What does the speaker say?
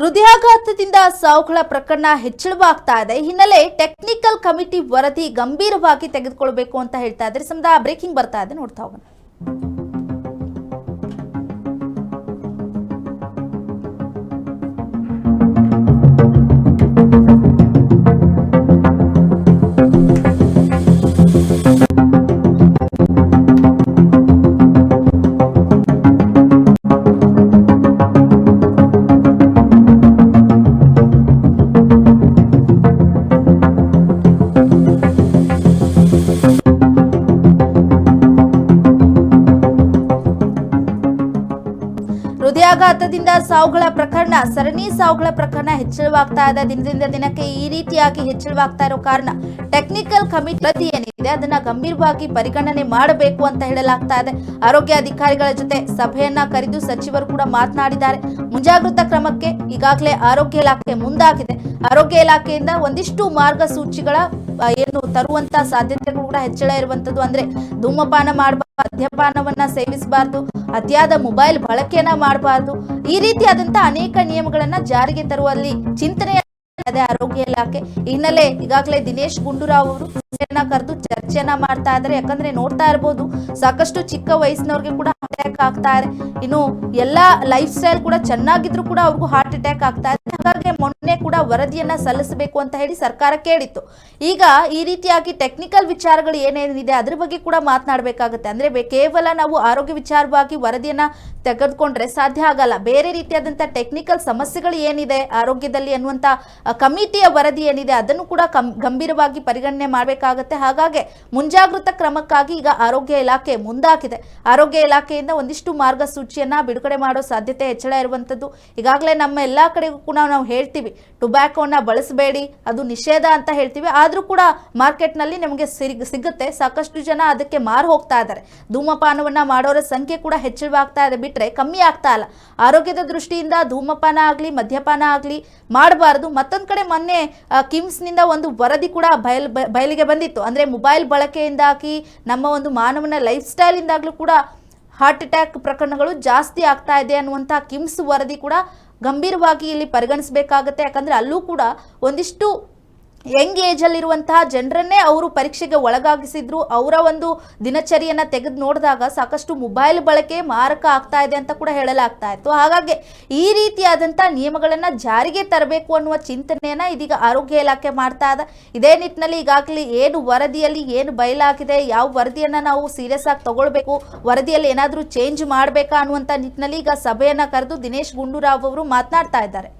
ಹೃದಯಾಘಾತದಿಂದ ಸಾವುಗಳ ಪ್ರಕರಣ ಹೆಚ್ಚಳವಾಗ್ತಾ ಇದೆ. ಹಿನ್ನೆಲೆ ಟೆಕ್ನಿಕಲ್ ಕಮಿಟಿ ವರದಿ ಗಂಭೀರವಾಗಿ ತೆಗೆದುಕೊಳ್ಬೇಕು ಅಂತ ಹೇಳ್ತಾ ಇದ್ದಾರೆ. ಸಮದ ಬ್ರೇಕಿಂಗ್ ಬರ್ತಾ ಇದೆ. ನೋಡ್ತಾ ಹೋಗೋಣ. ಹೃದಯಾಘಾತದಿಂದ ಸಾವುಗಳ ಪ್ರಕರಣ, ಸರಣಿ ಸಾವುಗಳ ಪ್ರಕರಣ ಹೆಚ್ಚಳವಾಗ್ತಾ ಇದೆ. ದಿನದಿಂದ ದಿನಕ್ಕೆ ಈ ರೀತಿಯಾಗಿ ಹೆಚ್ಚಳವಾಗ್ತಾ ಇರೋ ಕಾರಣ ಟೆಕ್ನಿಕಲ್ ಕಮಿಟಿ ಏನಿದೆ, ಅದನ್ನ ಗಂಭೀರವಾಗಿ ಪರಿಗಣನೆ ಮಾಡಬೇಕು ಅಂತ ಹೇಳಲಾಗ್ತಾ ಇದೆ. ಆರೋಗ್ಯ ಅಧಿಕಾರಿಗಳ ಜೊತೆ ಸಭೆಯನ್ನ ಕರೆದು ಸಚಿವರು ಕೂಡ ಮಾತನಾಡಿದ್ದಾರೆ. ಮುಂಜಾಗ್ರತಾ ಕ್ರಮಕ್ಕೆ ಈಗಾಗಲೇ ಆರೋಗ್ಯ ಇಲಾಖೆ ಮುಂದಾಗಿದೆ. ಆರೋಗ್ಯ ಇಲಾಖೆಯಿಂದ ಒಂದಿಷ್ಟು ಮಾರ್ಗಸೂಚಿಗಳ ಏನು ತರುವಂತ ಸಾಧ್ಯತೆಗಳು ಕೂಡ ಹೆಚ್ಚಳ ಇರುವಂತದ್ದು ಅಂದ್ರೆ ಧೂಮಪಾನ ಮಾಡಬಾರ್ದು. ಮದ್ಯಪಾನವನ್ನ ಸೇವಿಸಬಾರ್ದು, ಅತಿಯಾದ ಮೊಬೈಲ್ ಬಳಕೆಯನ್ನ ಮಾಡಬಾರ್ದು. ಈ ರೀತಿಯಾದಂತಹ ಅನೇಕ ನಿಯಮಗಳನ್ನ ಜಾರಿಗೆ ತರುವಲ್ಲಿ ಚಿಂತನೆ ಆರೋಗ್ಯ ಇಲಾಖೆ. ಹಿನ್ನೆಲೆ ಈಗಾಗಲೇ ದಿನೇಶ್ ಗುಂಡೂರಾವ್ ಅವರು ಕರೆದು ಚರ್ಚೆಯನ್ನ ಮಾಡ್ತಾ ಇದ್ದಾರೆ. ಯಾಕಂದ್ರೆ ನೋಡ್ತಾ ಇರ್ಬೋದು, ಸಾಕಷ್ಟು ಚಿಕ್ಕ ವಯಸ್ಸಿನವ್ರಿಗೆ ಕೂಡ ಅಟ್ಯಾಕ್ ಆಗ್ತಾ ಇದೆ. ಇನ್ನು ಎಲ್ಲಾ ಲೈಫ್ ಸ್ಟೈಲ್ ಕೂಡ ಚೆನ್ನಾಗಿದ್ರು ಕೂಡ ಅವ್ರಿಗೂ ಹಾರ್ಟ್ ಅಟ್ಯಾಕ್ ಆಗ್ತಾ ಇದೆ. ಹಾಗಾಗಿ ಕೂಡ ವರದಿಯನ್ನ ಸಲ್ಲಿಸಬೇಕು ಅಂತ ಹೇಳಿ ಸರ್ಕಾರ ಕೇಳಿತ್ತು. ಈಗ ಈ ರೀತಿಯಾಗಿ ಟೆಕ್ನಿಕಲ್ ವಿಚಾರಗಳು ಏನೇನಿದೆ ಅದ್ರ ಬಗ್ಗೆ ಕೂಡ ಮಾತನಾಡಬೇಕಾಗುತ್ತೆ. ಅಂದ್ರೆ ಕೇವಲ ನಾವು ಆರೋಗ್ಯ ವಿಚಾರವಾಗಿ ವರದಿಯನ್ನ ತೆಗೆದುಕೊಂಡ್ರೆ ಸಾಧ್ಯ ಆಗಲ್ಲ. ಬೇರೆ ರೀತಿಯಾದಂಥ ಟೆಕ್ನಿಕಲ್ ಸಮಸ್ಯೆಗಳು ಏನಿದೆ, ಆರೋಗ್ಯದಲ್ಲಿ ಅನ್ನುವಂತ ಕಮಿಟಿಯ ವರದಿ ಏನಿದೆ ಅದನ್ನು ಕೂಡ ಗಂಭೀರವಾಗಿ ಪರಿಗಣನೆ ಮಾಡಬೇಕಾಗತ್ತೆ. ಹಾಗಾಗಿ ಮುಂಜಾಗೃತ ಕ್ರಮಕ್ಕಾಗಿ ಈಗ ಆರೋಗ್ಯ ಇಲಾಖೆ ಮುಂದಾಗಿದೆ. ಆರೋಗ್ಯ ಇಲಾಖೆಯಿಂದ ಒಂದಿಷ್ಟು ಮಾರ್ಗಸೂಚಿಯನ್ನ ಬಿಡುಗಡೆ ಮಾಡೋ ಸಾಧ್ಯತೆ ಹೆಚ್ಚಳ ಇರುವಂಥದ್ದು ಈಗಾಗಲೇ ನಮ್ಮ ಎಲ್ಲ ಕಡೆಗೂ ಕೂಡ ನಾವು ಹೇಳ್ತೀವಿ. ಟೊಬ್ಯಾಕೋನ ಬಳಸಬೇಡಿ, ಅದು ನಿಷೇಧ ಅಂತ ಹೇಳ್ತೀವಿ. ಆದರೂ ಕೂಡ ಮಾರ್ಕೆಟ್ನಲ್ಲಿ ನಮಗೆ ಸಿಗ್ ಸಿಗುತ್ತೆ. ಸಾಕಷ್ಟು ಜನ ಅದಕ್ಕೆ ಮಾರು ಹೋಗ್ತಾ ಇದ್ದಾರೆ. ಧೂಮಪಾನವನ್ನು ಮಾಡೋರ ಸಂಖ್ಯೆ ಕೂಡ ಹೆಚ್ಚಳವಾಗ್ತಾ ಇದೆ. ಬಿಟ್ಟರೆ ಕಮ್ಮಿ ಆಗ್ತಾ ಇಲ್ಲ. ಆರೋಗ್ಯದ ದೃಷ್ಟಿಯಿಂದ ಧೂಮಪಾನ ಆಗಲಿ, ಮದ್ಯಪಾನ ಆಗಲಿ ಮಾಡಬಾರ್ದು. ಮತ್ತೊಂದು ಕಡೆ ಮೊನ್ನೆ ಕಿಮ್ಸ್ನಿಂದ ಒಂದು ವರದಿ ಕೂಡ ಬಯಲ್ ಬಯಲಿಗೆ ಬಂದಿತ್ತು. ಅಂದರೆ ಮೊಬೈಲ್ ಬಳಕೆಯಿಂದಾಗಿ ನಮ್ಮ ಒಂದು ಮಾನವನ ಲೈಫ್ ಸ್ಟೈಲಿಂದಾಗಲೂ ಕೂಡ ಹಾರ್ಟ್ ಅಟ್ಯಾಕ್ ಪ್ರಕರಣಗಳು ಜಾಸ್ತಿ ಆಗ್ತಾ ಇದೆ ಅನ್ನುವಂಥ ಕಿಮ್ಸ್ ವರದಿ ಕೂಡ ಗಂಭೀರವಾಗಿ ಇಲ್ಲಿ ಪರಿಗಣಿಸಬೇಕಾಗತ್ತೆ. ಯಾಕಂದರೆ ಅಲ್ಲೂ ಕೂಡ ಒಂದಿಷ್ಟು ಯಂಗ್ ಏಜಲ್ಲಿರುವಂತಹ ಜನರನ್ನೇ ಅವರು ಪರೀಕ್ಷೆಗೆ ಒಳಗಾಗಿಸಿದ್ರು. ಅವರ ಒಂದು ದಿನಚರಿಯನ್ನ ತೆಗೆದು ನೋಡಿದಾಗ ಸಾಕಷ್ಟು ಮೊಬೈಲ್ ಬಳಕೆ ಮಾರಕ ಆಗ್ತಾ ಇದೆ ಅಂತ ಕೂಡ ಹೇಳಲಾಗ್ತಾ ಇತ್ತು. ಹಾಗಾಗಿ ಈ ರೀತಿಯಾದಂಥ ನಿಯಮಗಳನ್ನು ಜಾರಿಗೆ ತರಬೇಕು ಅನ್ನುವ ಚಿಂತನೆಯನ್ನ ಇದೀಗ ಆರೋಗ್ಯ ಇಲಾಖೆ ಮಾಡ್ತಾ ಇದೆ. ಇದೇ ನಿಟ್ಟಿನಲ್ಲಿ ಈಗಾಗಲೇ ಏನು ವರದಿಯಲ್ಲಿ ಏನು ಬಯಲಾಗಿದೆ, ಯಾವ ವರದಿಯನ್ನ ನಾವು ಸೀರಿಯಸ್ ಆಗಿ ತಗೊಳ್ಬೇಕು, ವರದಿಯಲ್ಲಿ ಏನಾದರೂ ಚೇಂಜ್ ಮಾಡಬೇಕಾ ಅನ್ನುವಂಥ ನಿಟ್ಟಿನಲ್ಲಿ ಈಗ ಸಭೆಯನ್ನ ಕರೆದು ದಿನೇಶ್ ಗುಂಡೂರಾವ್ ಅವರು ಮಾತನಾಡ್ತಾ ಇದ್ದಾರೆ.